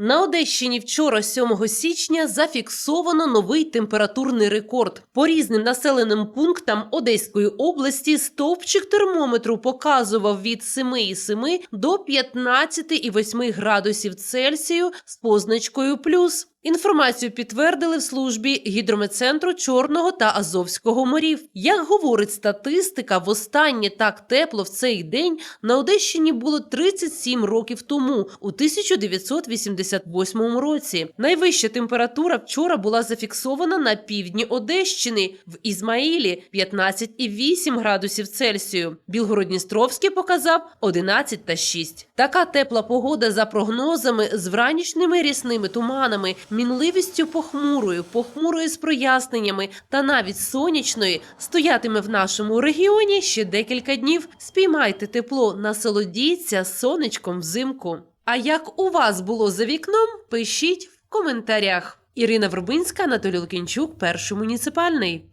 На Одещині вчора, 7 січня, зафіксовано новий температурний рекорд. По різним населеним пунктам Одеської області стовпчик термометру показував від 7,7 до 15,8 градусів Цельсію з позначкою плюс. Інформацію підтвердили в службі гідрометцентру Чорного та Азовського морів. Як говорить статистика, востаннє так тепло в цей день на Одещині було 37 років тому, у 1988 році. Найвища температура вчора була зафіксована на півдні Одещини в Ізмаїлі 15,8 градусів Цельсію. Білгородністровський показав 11,6. Така тепла погода за прогнозами з вранішніми рясними туманами, мінливістю похмурою, похмурою з проясненнями та навіть сонячною стоятиме в нашому регіоні ще декілька днів. Спіймайте тепло, насолодіться сонечком взимку. А як у вас було за вікном, пишіть в коментарях. Ірина Вербинська, Анатолій Лукінчук, перший муніципальний.